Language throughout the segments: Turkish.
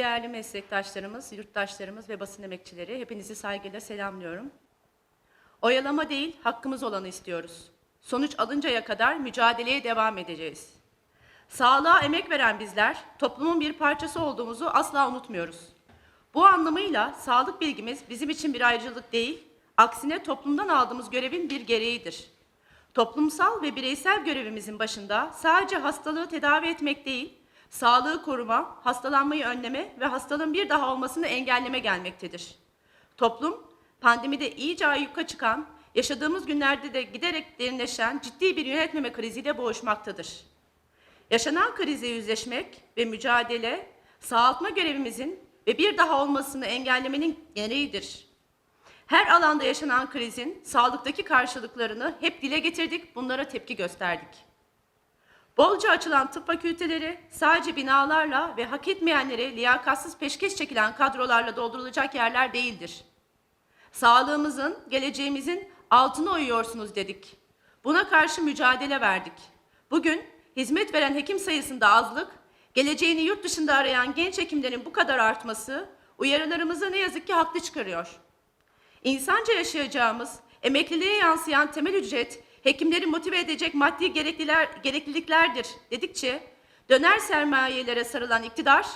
Değerli meslektaşlarımız, yurttaşlarımız ve basın emekçileri hepinizi saygıyla selamlıyorum. Oyalama değil, hakkımız olanı istiyoruz. Sonuç alıncaya kadar mücadeleye devam edeceğiz. Sağlığa emek veren bizler, toplumun bir parçası olduğumuzu asla unutmuyoruz. Bu anlamıyla sağlık bilgimiz bizim için bir ayrıcalık değil, aksine toplumdan aldığımız görevin bir gereğidir. Toplumsal ve bireysel görevimizin başında sadece hastalığı tedavi etmek değil, sağlığı koruma, hastalanmayı önleme ve hastalığın bir daha olmasını engelleme gelmektedir. Toplum, pandemide iyice ayyuka çıkan, yaşadığımız günlerde de giderek derinleşen ciddi bir yönetmeme kriziyle boğuşmaktadır. Yaşanan krize yüzleşmek ve mücadele, sağaltma görevimizin ve bir daha olmasını engellemenin gereğidir. Her alanda yaşanan krizin sağlıktaki karşılıklarını hep dile getirdik, bunlara tepki gösterdik. Bolca açılan tıp fakülteleri sadece binalarla ve hak etmeyenlere liyakatsız peşkeş çekilen kadrolarla doldurulacak yerler değildir. Sağlığımızın, geleceğimizin altını oyuyorsunuz dedik. Buna karşı mücadele verdik. Bugün hizmet veren hekim sayısında azlık, geleceğini yurt dışında arayan genç hekimlerin bu kadar artması uyarılarımızı ne yazık ki haklı çıkarıyor. İnsanca yaşayacağımız, emekliliğe yansıyan temel ücret, hekimleri motive edecek maddi gerekliler, gerekliliklerdir dedikçe, döner sermayelere sarılan iktidar,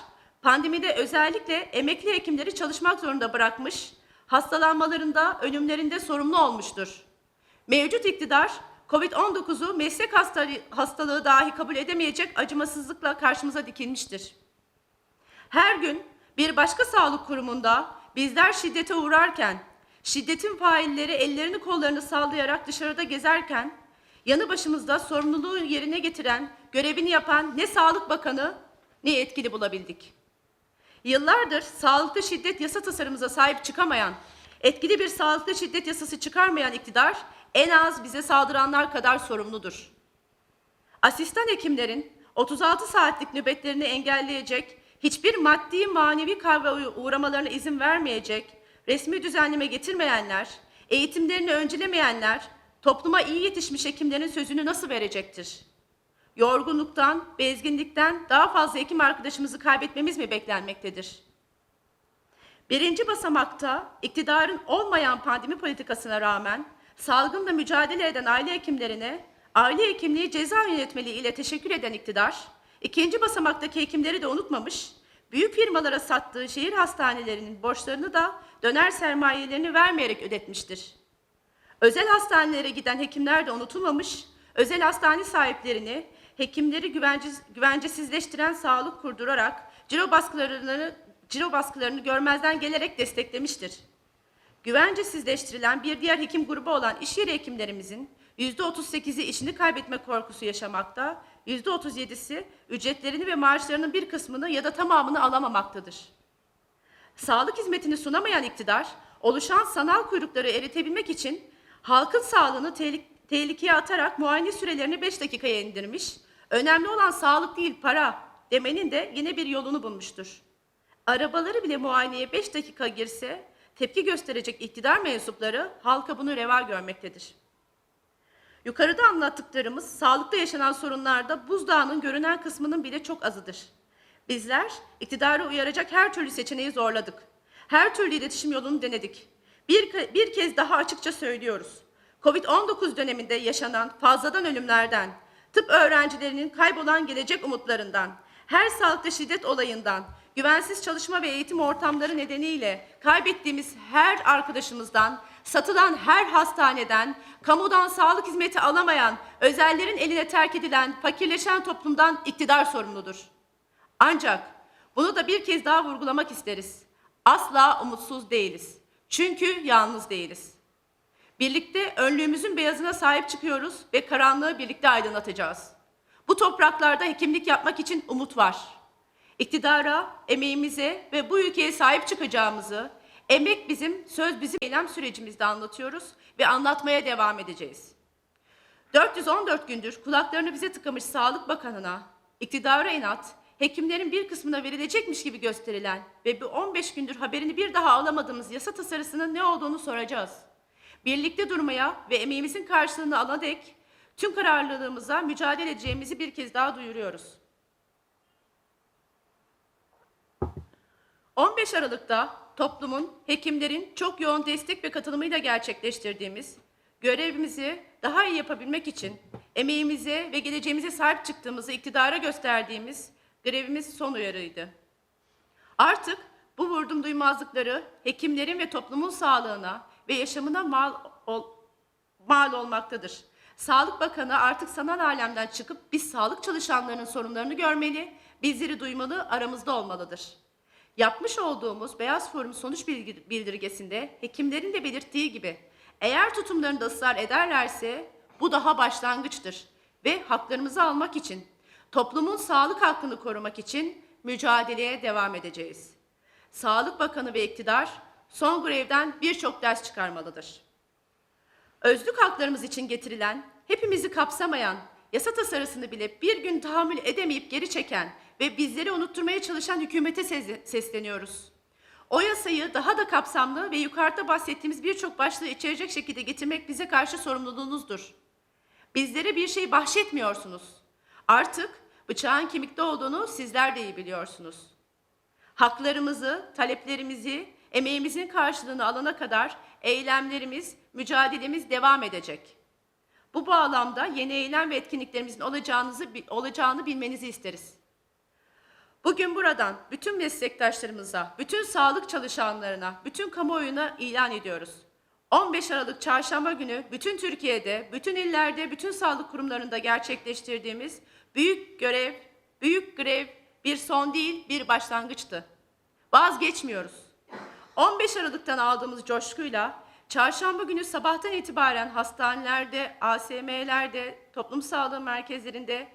pandemide özellikle emekli hekimleri çalışmak zorunda bırakmış, hastalanmalarında, ölümlerinde sorumlu olmuştur. Mevcut iktidar, COVID-19'u meslek hastalığı, dahi kabul edemeyecek acımasızlıkla karşımıza dikilmiştir. Her gün bir başka sağlık kurumunda bizler şiddete uğrarken, şiddetin failleri ellerini kollarını sallayarak dışarıda gezerken, yanı başımızda sorumluluğu yerine getiren, görevini yapan ne Sağlık Bakanı ne yetkili bulabildik. Yıllardır sağlıklı şiddet yasa tasarımıza sahip çıkamayan, etkili bir sağlıklı şiddet yasası çıkarmayan iktidar en az bize saldıranlar kadar sorumludur. Asistan hekimlerin 36 saatlik nöbetlerini engelleyecek, hiçbir maddi manevi kavga uğramalarına izin vermeyecek, resmi düzenleme getirmeyenler, eğitimlerini öncelemeyenler, topluma iyi yetişmiş hekimlerin sözünü nasıl verecektir? Yorgunluktan, bezginlikten daha fazla hekim arkadaşımızı kaybetmemiz mi beklenmektedir? Birinci basamakta iktidarın olmayan pandemi politikasına rağmen salgınla mücadele eden aile hekimlerine aile hekimliği ceza yönetmeliği ile teşekkür eden iktidar, ikinci basamaktaki hekimleri de unutmamış, büyük firmalara sattığı şehir hastanelerinin borçlarını da döner sermayelerini vermeyerek ödetmiştir. Özel hastanelere giden hekimler de unutulmamış, özel hastane sahiplerini hekimleri güvence, güvencesizleştiren sağlık kurdurarak ciro baskılarını, ciro baskılarını görmezden gelerek desteklemiştir. Güvencesizleştirilen bir diğer hekim grubu olan iş yeri hekimlerimizin %38'i işini kaybetme korkusu yaşamakta, %37'si ücretlerini ve maaşlarının bir kısmını ya da tamamını alamamaktadır. Sağlık hizmetini sunamayan iktidar, oluşan sanal kuyrukları eritebilmek için halkın sağlığını tehlike, tehlikeye atarak muayene sürelerini 5 dakikaya indirmiş, önemli olan sağlık değil para demenin de yine bir yolunu bulmuştur. Arabaları bile muayeneye 5 dakika girse tepki gösterecek iktidar mensupları halka bunu reva görmektedir. Yukarıda anlattıklarımız sağlıkta yaşanan sorunlarda buzdağının görünen kısmının bile çok azıdır. Bizler iktidarı uyaracak her türlü seçeneği zorladık. Her türlü iletişim yolunu denedik. Bir, bir kez daha açıkça söylüyoruz. Covid-19 döneminde yaşanan fazladan ölümlerden, tıp öğrencilerinin kaybolan gelecek umutlarından, her sağlıkta şiddet olayından, güvensiz çalışma ve eğitim ortamları nedeniyle kaybettiğimiz her arkadaşımızdan, satılan her hastaneden, kamudan sağlık hizmeti alamayan, özellerin eline terk edilen, fakirleşen toplumdan iktidar sorumludur. Ancak bunu da bir kez daha vurgulamak isteriz. Asla umutsuz değiliz. Çünkü yalnız değiliz. Birlikte önlüğümüzün beyazına sahip çıkıyoruz ve karanlığı birlikte aydınlatacağız. Bu topraklarda hekimlik yapmak için umut var. İktidara, emeğimize ve bu ülkeye sahip çıkacağımızı, emek bizim, söz bizim eylem sürecimizde anlatıyoruz ve anlatmaya devam edeceğiz. 414 gündür kulaklarını bize tıkamış Sağlık Bakanı'na, iktidara inat, hekimlerin bir kısmına verilecekmiş gibi gösterilen ve bu 15 gündür haberini bir daha alamadığımız yasa tasarısının ne olduğunu soracağız. Birlikte durmaya ve emeğimizin karşılığını alana dek tüm kararlılığımıza mücadele edeceğimizi bir kez daha duyuruyoruz. 15 Aralık'ta toplumun, hekimlerin çok yoğun destek ve katılımıyla gerçekleştirdiğimiz görevimizi daha iyi yapabilmek için emeğimize ve geleceğimize sahip çıktığımızı iktidara gösterdiğimiz grevimiz son uyarıydı. Artık bu vurdum duymazlıkları hekimlerin ve toplumun sağlığına ve yaşamına mal, ol, mal olmaktadır. Sağlık Bakanı artık sanal alemden çıkıp biz sağlık çalışanlarının sorunlarını görmeli, bizleri duymalı, aramızda olmalıdır. Yapmış olduğumuz Beyaz Forum sonuç bildirgesinde hekimlerin de belirttiği gibi eğer tutumlarında ısrar ederlerse bu daha başlangıçtır ve haklarımızı almak için, toplumun sağlık hakkını korumak için mücadeleye devam edeceğiz. Sağlık Bakanı ve iktidar son grevden birçok ders çıkarmalıdır. Özlük haklarımız için getirilen, hepimizi kapsamayan, yasa tasarısını bile bir gün tahammül edemeyip geri çeken ve bizleri unutturmaya çalışan hükümete sesleniyoruz. O yasayı daha da kapsamlı ve yukarıda bahsettiğimiz birçok başlığı içerecek şekilde getirmek bize karşı sorumluluğunuzdur. Bizlere bir şey bahşetmiyorsunuz. Artık bıçağın kemikte olduğunu sizler de iyi biliyorsunuz. Haklarımızı, taleplerimizi, emeğimizin karşılığını alana kadar eylemlerimiz, mücadelemiz devam edecek. Bu bağlamda yeni eylem ve etkinliklerimizin olacağınızı olacağını bilmenizi isteriz. Bugün buradan bütün meslektaşlarımıza, bütün sağlık çalışanlarına, bütün kamuoyuna ilan ediyoruz. 15 Aralık Çarşamba günü bütün Türkiye'de, bütün illerde, bütün sağlık kurumlarında gerçekleştirdiğimiz büyük görev, büyük grev bir son değil, bir başlangıçtı. Vazgeçmiyoruz. 15 Aralık'tan aldığımız coşkuyla çarşamba günü sabahtan itibaren hastanelerde, ASM'lerde, toplum sağlığı merkezlerinde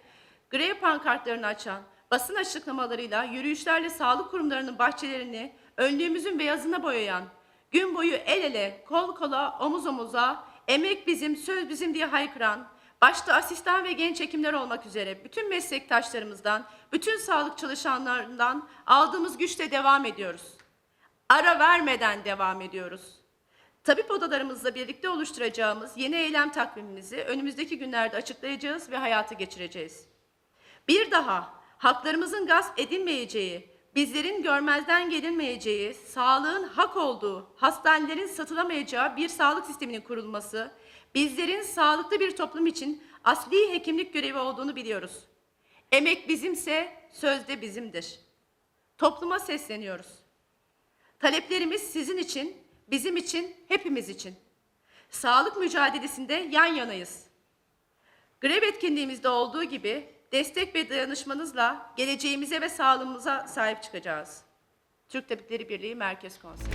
grev pankartlarını açan, basın açıklamalarıyla, yürüyüşlerle sağlık kurumlarının bahçelerini önlüğümüzün beyazına boyayan, gün boyu el ele, kol kola, omuz omuza, emek bizim, söz bizim diye haykıran, başta asistan ve genç hekimler olmak üzere bütün meslektaşlarımızdan, bütün sağlık çalışanlarından aldığımız güçle devam ediyoruz. Ara vermeden devam ediyoruz. Tabip odalarımızla birlikte oluşturacağımız yeni eylem takvimimizi önümüzdeki günlerde açıklayacağız ve hayata geçireceğiz. Bir daha haklarımızın gasp edilmeyeceği, bizlerin görmezden gelinmeyeceği, sağlığın hak olduğu, hastanelerin satılamayacağı bir sağlık sisteminin kurulması, bizlerin sağlıklı bir toplum için asli hekimlik görevi olduğunu biliyoruz. Emek bizimse söz de bizimdir. Topluma sesleniyoruz. Taleplerimiz sizin için, bizim için, hepimiz için. Sağlık mücadelesinde yan yanayız. Grev etkinliğimizde olduğu gibi destek ve dayanışmanızla geleceğimize ve sağlığımıza sahip çıkacağız. Türk Tabipleri Birliği Merkez Konseyi.